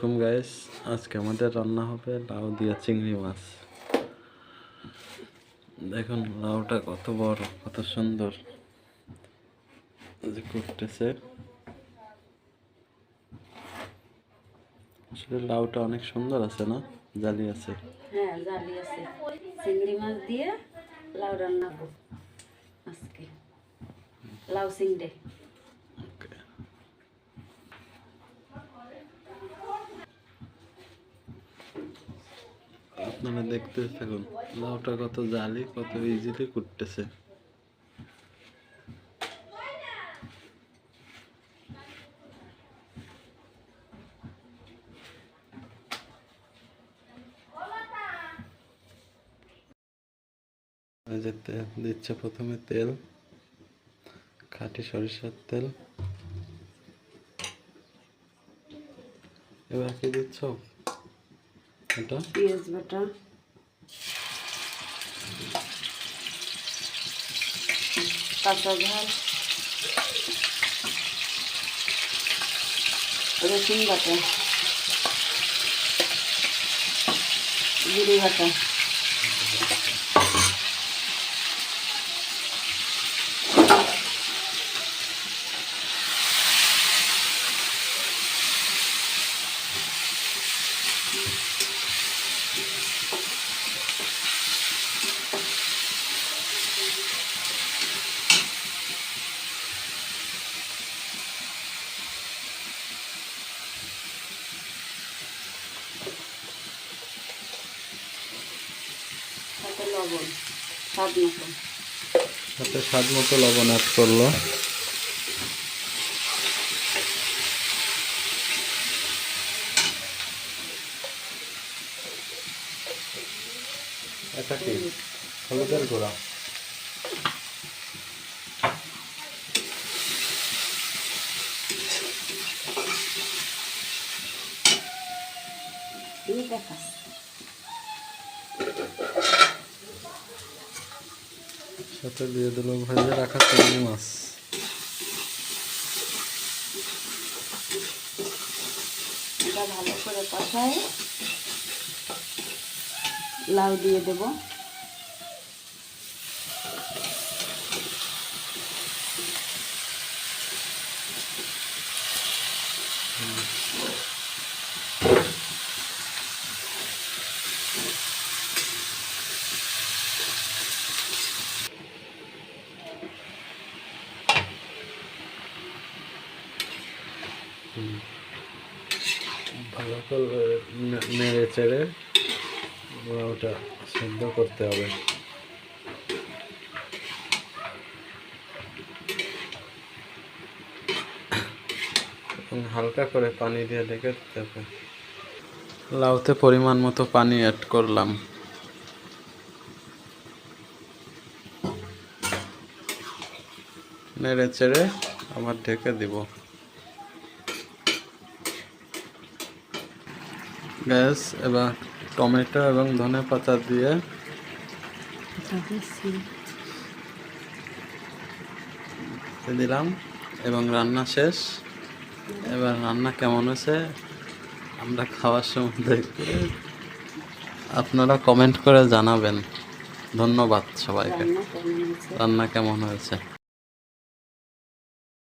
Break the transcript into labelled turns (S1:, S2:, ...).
S1: কম guys আজকে আমাদের রান্না হবে লাউ দিয়া চিংড়ি মাছ। দেখুন, লাউটা কত বড়, কত সুন্দর। যে করতেছে। আসলে লাউটা অনেক সুন্দর আছে, না? জালি আছে।
S2: হ্যাঁ জালি আছে। চিংড়ি মাছ দিয়ে লাউ রান্না করব আজকে। লাউ চিংড়ি।
S1: আপনারা দেখতে থাকুন। লাউটা কত জালি, কত ইজিলি কুটতেছে এই যে তেল দিচ্ছে প্রথমে তেল, খাঁটি সরিষার তেল। এবার কি দিচ্ছ?
S2: बटा? प्याज बटा। काचा झाल रसुन बटा। जीरे बटा। লবণ স্বাদ মতো।
S1: সাথে স্বাদ মতো লবণ অ্যাড করল। এটা কি? হলুদের গুঁড়া।
S2: দেখাস।
S1: সাথে দিয়ে দিল ভেজে রাখা চিংড়ি মাছ।
S2: ভালো করে লাউ দিয়ে দেব।
S1: ভালো করে নেড়ে চেড়ে ওটা সেদ্ধ করতে হবে। এবং হালকা করে পানি দিয়ে ঢেকে দিতে হবে। লাউতে পরিমাণ মতো পানি অ্যাড করলাম। নেড়ে চেড়ে আবার ঢেকে দিব। গ্যাস এবার টমেটো এবং ধনে পাতা দিয়ে দিলাম এবং রান্না শেষ। এবার রান্না কেমন হয়েছে আমরা খাওয়ার সময় দেখে আপনারা কমেন্ট করে জানাবেন। ধন্যবাদ সবাইকে। রান্না কেমন হয়েছে?